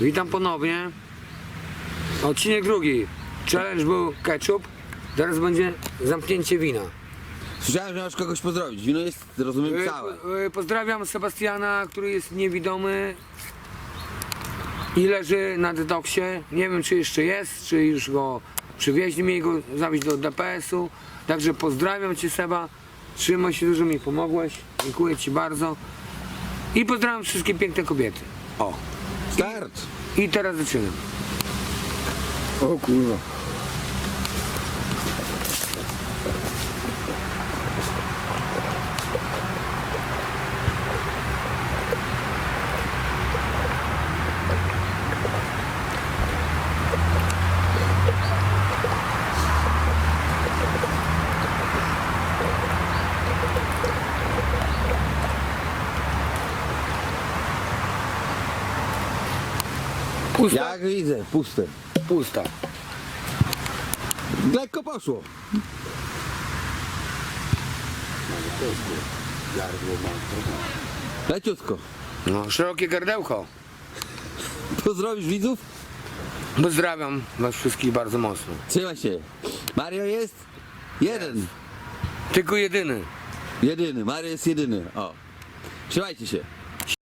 Witam ponownie. Odcinek drugi. Challenge był ketchup. Teraz będzie zamknięcie wina. Słyszałem, że masz kogoś pozdrowić. Wino jest, rozumiem, Y, całe. y, Pozdrawiam Sebastiana, który jest niewidomy i leży na detoksie. Nie wiem, czy jeszcze jest, czy już go przywieźli mi go zawieźć do DPS-u. Także pozdrawiam Cię Seba. Trzymaj się, dużo mi pomogłeś. Dziękuję Ci bardzo. I pozdrawiam wszystkie piękne kobiety. O. Start! I teraz zaczynam. O kurwa. Pusta? Jak widzę, puste. Pusta. Lekko poszło. Leciutko. No, szerokie gardełko. Pozdrowisz widzów? Pozdrawiam Was wszystkich bardzo mocno. Trzymaj się. Mario jest? Jeden. Tylko jedyny. Jedyny. Mario jest jedyny. O. Trzymajcie się.